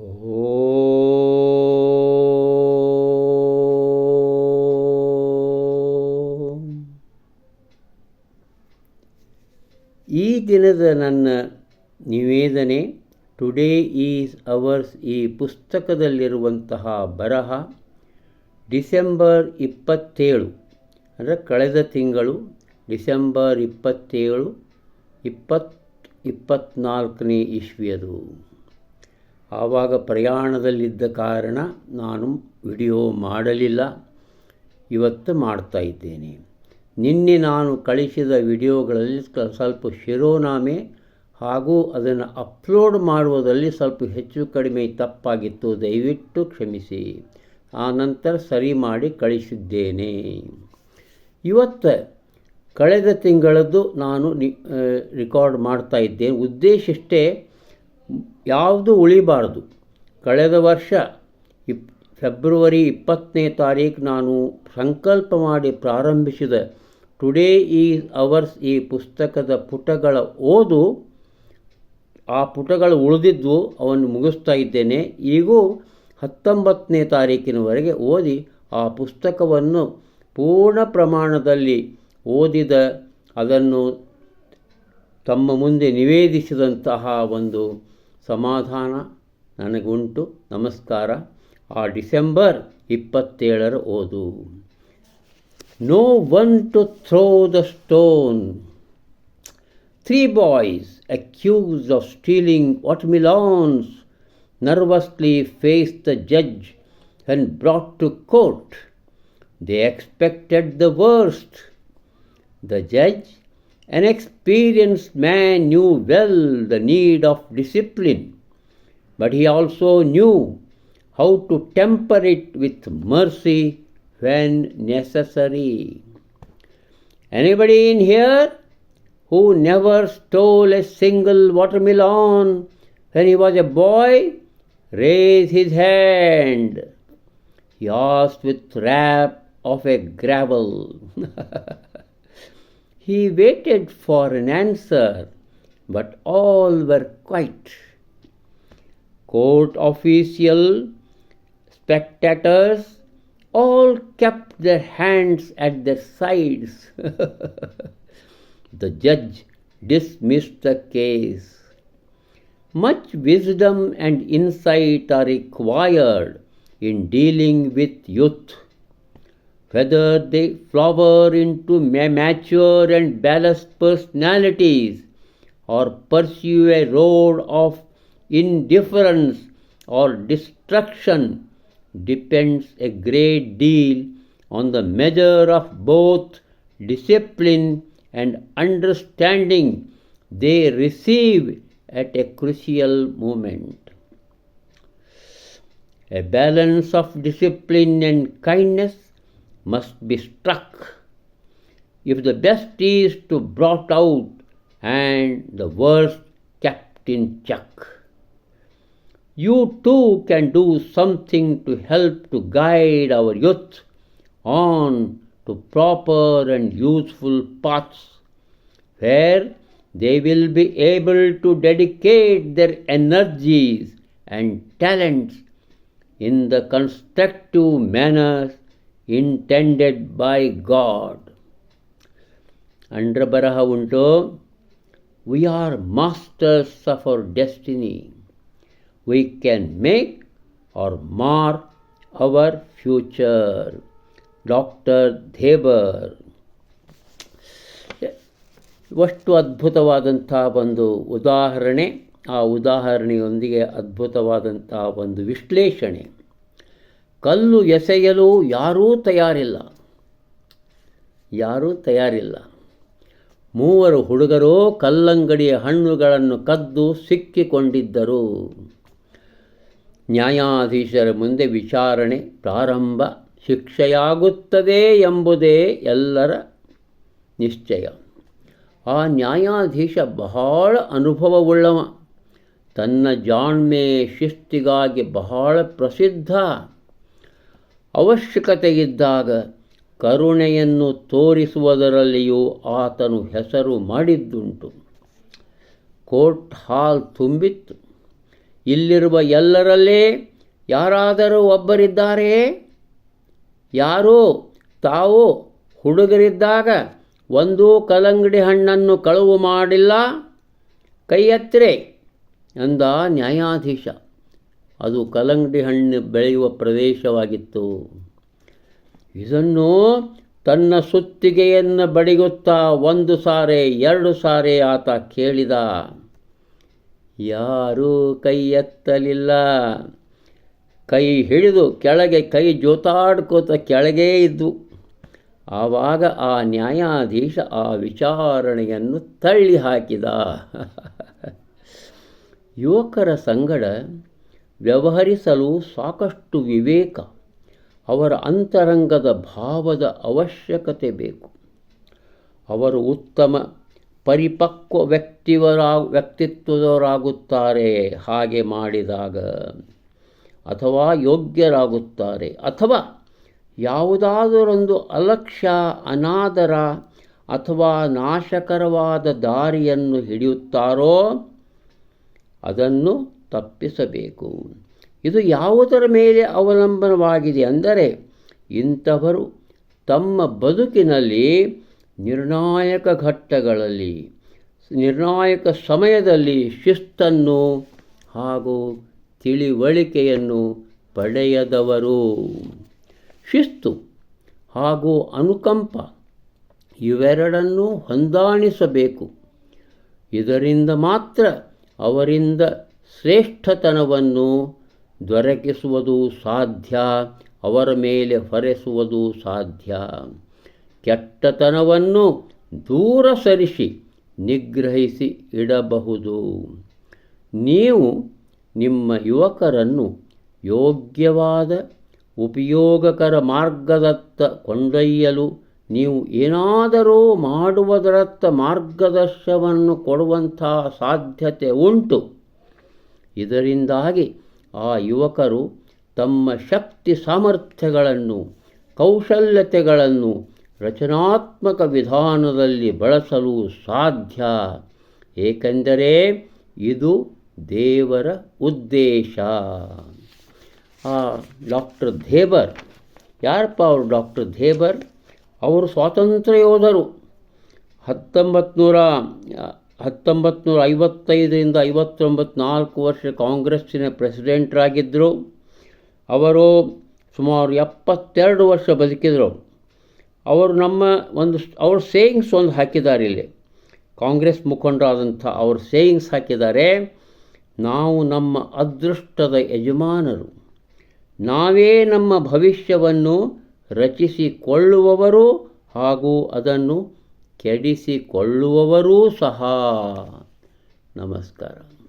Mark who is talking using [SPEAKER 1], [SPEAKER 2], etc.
[SPEAKER 1] ಈ ದಿನದ ನನ್ನ ನಿವೇದನೆ ಟುಡೇ ಈಸ್ ಅವರ್ಸ್ ಈ ಪುಸ್ತಕದಲ್ಲಿರುವಂತಹ ಬರಹ ಡಿಸೆಂಬರ್ ಇಪ್ಪತ್ತೇಳು ಅಂದರೆ ಕಳೆದ ತಿಂಗಳು ಡಿಸೆಂಬರ್ ಇಪ್ಪತ್ತೇಳು ಇಪ್ಪತ್ತು ಇಪ್ಪತ್ತ್ನಾಲ್ಕನೇ ಇಸ್ವಿಯದು. ಆವಾಗ ಪ್ರಯಾಣದಲ್ಲಿದ್ದ ಕಾರಣ ನಾನು ವಿಡಿಯೋ ಮಾಡಲಿಲ್ಲ. ಇವತ್ತು ಮಾಡ್ತಾ ಇದ್ದೇನೆ. ನಿನ್ನೆ ನಾನು ಕಳಿಸಿದ ವಿಡಿಯೋಗಳಲ್ಲಿ ಸ್ವಲ್ಪ ಶಿರೋನಾಮೆ ಹಾಗೂ ಅದನ್ನು ಅಪ್ಲೋಡ್ ಮಾಡುವುದರಲ್ಲಿ ಸ್ವಲ್ಪ ಹೆಚ್ಚು ಕಡಿಮೆ ತಪ್ಪಾಗಿತ್ತು. ದಯವಿಟ್ಟು ಕ್ಷಮಿಸಿ. ಆ ನಂತರ ಸರಿ ಮಾಡಿ ಕಳಿಸಿದ್ದೇನೆ. ಇವತ್ತು ಕಳೆದ ತಿಂಗಳದ್ದು ನಾನು ರಿಕಾರ್ಡ್ ಮಾಡ್ತಾ ಇದ್ದೇನೆ. ಉದ್ದೇಶ ಇಷ್ಟೇ ಯಾವುದು ಉಳಿಬಾರದು. ಕಳೆದ ವರ್ಷ ಇಪ್, ಫೆಬ್ರವರಿ ಇಪ್ಪತ್ತನೇ ತಾರೀಕು ನಾನು ಸಂಕಲ್ಪ ಮಾಡಿ ಪ್ರಾರಂಭಿಸಿದ ಟುಡೇ ಈಸ್ ಅವರ್ಸ್, ಈ ಪುಸ್ತಕದ ಪುಟಗಳ ಓದು, ಆ ಪುಟಗಳು ಉಳಿದಿದ್ದು ಅವನ್ನು ಮುಗಿಸ್ತಾ ಇದ್ದೇನೆ. ಈಗೂ ಹತ್ತೊಂಬತ್ತನೇ ತಾರೀಕಿನವರೆಗೆ ಓದಿ ಆ ಪುಸ್ತಕವನ್ನು ಪೂರ್ಣ ಪ್ರಮಾಣದಲ್ಲಿ ಓದಿದ, ಅದನ್ನು ತಮ್ಮ ಮುಂದೆ ನಿವೇದಿಸಿದಂತಹ ಒಂದು ಸಮಾಧಾನ ನನಗುಂಟು ನಮಸ್ಕಾರ ಆ ಡಿಸೆಂಬರ್ ಇಪ್ಪತ್ತೇಳರ ಓದು no one to throw the stone Three boys accused of stealing watermelons nervously faced the judge when brought to court. They expected the worst. The judge, an experienced man, knew well the need of discipline, but he also knew how to temper it with mercy when necessary. Anybody in here who never stole a single watermelon when he was a boy? Raise his hand. He asked with wrath of a gravel. he waited for an answer, but all were quiet. Court official, spectators, all kept their hands at their sides. the judge dismissed the case. Much wisdom and insight are required in dealing with youth. Whether they flower into mature and balanced personalities or pursue a road of indifference or destruction depends a great deal on the measure of both discipline and understanding they receive at a crucial moment. A balance of discipline and kindness must be struck if the best is to brought out and the worst kept in check. You too can do something to help to guide our youth on to proper and useful paths where they will be able to dedicate their energies and talents in the constructive manners intended by God ಅಂಡ್ರ ಬರಹ ಉಂಟು. We are masters of our destiny we can make or mar our future doctor Dhebar ಅಷ್ಟು ಅದ್ಭುತವಾದಂಥ ಒಂದು ಉದಾಹರಣೆ. ಆ ಉದಾಹರಣೆಯೊಂದಿಗೆ ಅದ್ಭುತವಾದಂಥ ಒಂದು ವಿಶ್ಲೇಷಣೆ. ಕಲ್ಲು ಎಸೆಯಲು ಯಾರೂ ತಯಾರಿಲ್ಲ. ಯಾರೂ ತಯಾರಿಲ್ಲ. ಮೂವರು ಹುಡುಗರು ಕಲ್ಲಂಗಡಿಯ ಹಣ್ಣುಗಳನ್ನು ಕದ್ದು ಸಿಕ್ಕಿಕೊಂಡಿದ್ದರು. ನ್ಯಾಯಾಧೀಶರ ಮುಂದೆ ವಿಚಾರಣೆ ಪ್ರಾರಂಭ, ಶಿಕ್ಷೆಯಾಗುತ್ತದೆ ಎಂಬುದೇ ಎಲ್ಲರ ನಿಶ್ಚಯ. ಆ ನ್ಯಾಯಾಧೀಶ ಬಹಳ ಅನುಭವವುಳ್ಳವ. ತನ್ನ ಜಾಣ್ಮೆ ಶಿಸ್ತಿಗಾಗಿ ಬಹಳ ಪ್ರಸಿದ್ಧ. ಅವಶ್ಯಕತೆ ಇದ್ದಾಗ ಕರುಣೆಯನ್ನು ತೋರಿಸುವುದರಲ್ಲಿಯೂ ಆತನು ಹೆಸರು ಮಾಡಿದ್ದುಂಟು. ಕೋರ್ಟ್ ಹಾಲ್ ತುಂಬಿತ್ತು. ಇಲ್ಲಿರುವ ಎಲ್ಲರಲ್ಲೇ ಯಾರಾದರೂ ಒಬ್ಬರಿದ್ದಾರೆಯೇ ಯಾರೋ ತಾವು ಹುಡುಗರಿದ್ದಾಗ ಒಂದೂ ಕಲಂಗಡಿ ಹಣ್ಣನ್ನು ಕಳುವು ಮಾಡಿಲ್ಲ? ಕೈ ಎತ್ತರೆ ಅಂದ ನ್ಯಾಯಾಧೀಶ. ಅದು ಕಲ್ಲಂಗಡಿ ಹಣ್ಣು ಬೆಳೆಯುವ ಪ್ರದೇಶವಾಗಿತ್ತು. ಇದನ್ನು ತನ್ನ ಸುತ್ತಿಗೆಯನ್ನು ಬಡಿಗುತ್ತಾ ಒಂದು ಸಾರೆ, ಎರಡು ಸಾರೆ ಆತ ಕೇಳಿದ, ಯಾರೂ ಕೈ ಎತ್ತಲಿಲ್ಲ. ಕೈ ಹಿಡಿದು ಕೆಳಗೆ ಕೈ ಜೋತಾಡ್ಕೋತ ಕೆಳಗೇ ಇದ್ದು, ಆವಾಗ ಆ ನ್ಯಾಯಾಧೀಶ ಆ ವಿಚಾರಣೆಯನ್ನು ತಳ್ಳಿ ಹಾಕಿದ ಯುವಕರ ಸಂಗಡ ವ್ಯವಹರಿಸಲು ಸಾಕಷ್ಟು ವಿವೇಕ. ಅವರ ಅಂತರಂಗದ ಭಾವದ ಅವಶ್ಯಕತೆ ಬೇಕು. ಅವರು ಉತ್ತಮ ಪರಿಪಕ್ವ ವ್ಯಕ್ತಿವರ, ವ್ಯಕ್ತಿತ್ವದವರಾಗುತ್ತಾರೆ ಹಾಗೆ ಮಾಡಿದಾಗ ಅಥವಾ ಯೋಗ್ಯರಾಗುತ್ತಾರೆ ಅಥವಾ ಯಾವುದಾದರೊಂದು ಅಲಕ್ಷ್ಯ, ಅನಾದರ ಅಥವಾ ನಾಶಕರವಾದ ದಾರಿಯನ್ನು ಹಿಡಿಯುತ್ತಾರೋ ಅದನ್ನು ತಪ್ಪಿಸಬೇಕು. ಇದು ಯಾವುದರ ಮೇಲೆ ಅವಲಂಬನವಾಗಿದೆ ಅಂದರೆ ಇಂಥವರು ತಮ್ಮ ಬದುಕಿನಲ್ಲಿ ನಿರ್ಣಾಯಕ ಘಟ್ಟಗಳಲ್ಲಿ, ನಿರ್ಣಾಯಕ ಸಮಯದಲ್ಲಿ ಶಿಸ್ತನ್ನು ಹಾಗೂ ತಿಳಿವಳಿಕೆಯನ್ನು ಪಡೆಯದವರು. ಶಿಸ್ತು ಹಾಗೂ ಅನುಕಂಪ ಇವೆರಡನ್ನೂ ಹೊಂದಾಣಿಸಬೇಕು. ಇದರಿಂದ ಮಾತ್ರ ಅವರಿಂದ ಶ್ರೇಷ್ಠತನವನ್ನು ದೊರಕಿಸುವುದು ಸಾಧ್ಯ, ಅವರ ಮೇಲೆ ಹೊರೆಸುವುದು ಸಾಧ್ಯ. ಕೆಟ್ಟತನವನ್ನು ದೂರ ಸರಿಸಿ ನಿಗ್ರಹಿಸಿ ಇಡಬಹುದು. ನೀವು ನಿಮ್ಮ ಯುವಕರನ್ನು ಯೋಗ್ಯವಾದ, ಉಪಯೋಗಕರ ಮಾರ್ಗದತ್ತ ಕೊಂಡೊಯ್ಯಲು ನೀವು ಏನಾದರೂ ಮಾಡುವುದರತ್ತ ಮಾರ್ಗದರ್ಶನವನ್ನು ಕೊಡುವಂತಹ ಸಾಧ್ಯತೆ ಉಂಟು. ಇದರಿಂದಾಗಿ ಆ ಯುವಕರು ತಮ್ಮ ಶಕ್ತಿ ಸಾಮರ್ಥ್ಯಗಳನ್ನು, ಕೌಶಲ್ಯತೆಗಳನ್ನು ರಚನಾತ್ಮಕ ವಿಧಾನದಲ್ಲಿ ಬಳಸಲು ಸಾಧ್ಯ. ಏಕೆಂದರೆ ಇದು ದೇವರ ಉದ್ದೇಶ. ಆ ಡಾಕ್ಟರ್ ಧೇಬರ್, ಯಾರಪ್ಪ ಅವರು ಡಾಕ್ಟರ್ ಧೇಬರ್? ಅವರು ಸ್ವಾತಂತ್ರ್ಯ ಯೋಧರು. ಹತ್ತೊಂಬತ್ತು ನೂರ ಹತ್ತೊಂಬತ್ತು ನೂರ ಐವತ್ತೈದರಿಂದ ಐವತ್ತೊಂಬತ್ತು ನಾಲ್ಕು ವರ್ಷ ಕಾಂಗ್ರೆಸ್ಸಿನ ಪ್ರೆಸಿಡೆಂಟ್ರಾಗಿದ್ದರು. ಅವರು ಸುಮಾರು ಎಪ್ಪತ್ತೆರಡು ವರ್ಷ ಬದುಕಿದರು. ಅವರು ನಮ್ಮ ಒಂದು ಅವ್ರ ಸೇಯಿಂಗ್ಸ್ ಒಂದು ಹಾಕಿದ್ದಾರೆ ಇಲ್ಲಿ. ಕಾಂಗ್ರೆಸ್ ಮುಖಂಡರಾದಂಥ ಅವ್ರ ಸೇಯಿಂಗ್ಸ್ ಹಾಕಿದ್ದಾರೆ. ನಾವು ನಮ್ಮ ಅದೃಷ್ಟದ ಯಜಮಾನರು. ನಾವೇ ನಮ್ಮ ಭವಿಷ್ಯವನ್ನು ರಚಿಸಿಕೊಳ್ಳುವವರು ಹಾಗೂ ಅದನ್ನು ಕೆಡಿಸಿಕೊಳ್ಳುವವರೂ ಸಹ. ನಮಸ್ಕಾರ.